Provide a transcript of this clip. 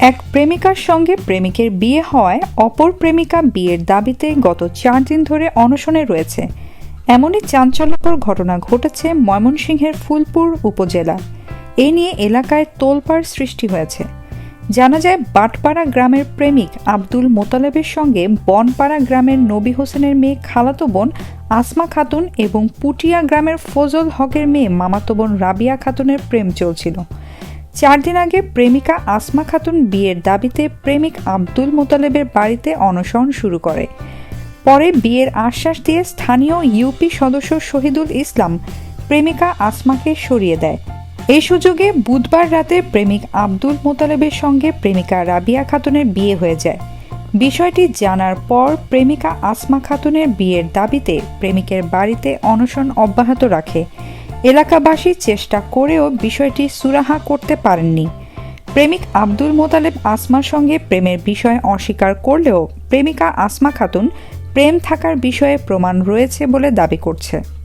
এক প্রেমিকার সঙ্গে প্রেমিকের বিয়ে হওয়ায় অপর প্রেমিকা বিয়ের দাবিতে গত চার দিন ধরে অনশনে রয়েছে। এমনই চাঞ্চল্যকর ঘটনা ঘটেছে ময়মনসিংহের ফুলপুর উপজেলা। এ নিয়ে এলাকায় তোলপাড় সৃষ্টি হয়েছে। জানা যায়, বাটপাড়া গ্রামের প্রেমিক আব্দুল মোতালেবের সঙ্গে বনপাড়া গ্রামের নবী হোসেনের মেয়ে খালাতো বোন আসমা খাতুন এবং পুটিয়া গ্রামের ফজল হকের মেয়ে মামাতো বোন রাবিয়া খাতুনের প্রেম চলছিল। চার দিন আগে প্রেমিকা আসমা খাতুন বিয়ের দাবিতে প্রেমিক আব্দুল মোতালেবের বাড়িতে অনশন শুরু করে। পরে বিয়ের আশ্বাস দিয়ে স্থানীয় ইউপি সদস্য শহীদুল ইসলাম প্রেমিকা আসমাকে সরিয়ে দেয়। এই সুযোগে বুধবার রাতে প্রেমিক আব্দুল মোতালেবের সঙ্গে প্রেমিকা রাবিয়া খাতুনের বিয়ে হয়ে যায়। বিষয়টি জানার পর প্রেমিকা আসমা খাতুনের বিয়ের দাবিতে প্রেমিকের বাড়িতে অনশন অব্যাহত রাখে। এলাকাবাসী চেষ্টা করেও বিষয়টি সুরাহা করতে পারেননি। প্রেমিক আব্দুল মোতালেব আসমার সঙ্গে প্রেমের বিষয় অস্বীকার করলেও প্রেমিকা আসমা খাতুন প্রেম থাকার বিষয়ে প্রমাণ রয়েছে বলে দাবি করছে।